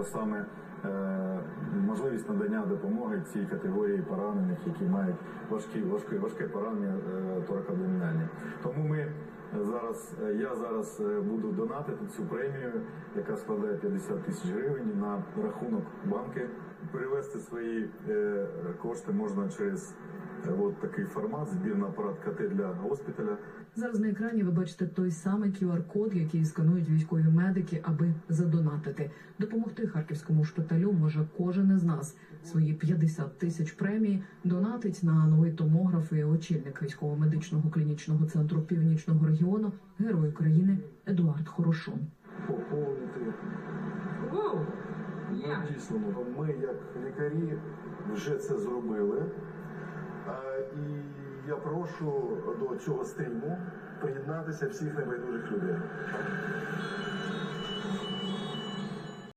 а саме е, можливість надання допомоги цій категорії поранених, які мають важкі, важке, важке поранення е, торакоабдомінальні. Тому ми зараз, е, я зараз буду донатити цю премію, яка складає 50 тисяч гривень на рахунок банки. Перевести свої кошти можна через от такий формат, збірний апарат КТ для госпіталя. Зараз на екрані ви бачите той самий QR-код, який сканують військові медики, аби задонатити. Допомогти харківському шпиталю може кожен із нас. Свої 50 тисяч премії донатить на новий томограф і очільник військово-медичного клінічного центру північного регіону, герой України Едуард Хорошун. поповнити. Ну, дійсно, ми, як лікарі, вже це зробили. Я прошу до цього стріму приєднатися всіх небайдужих людей.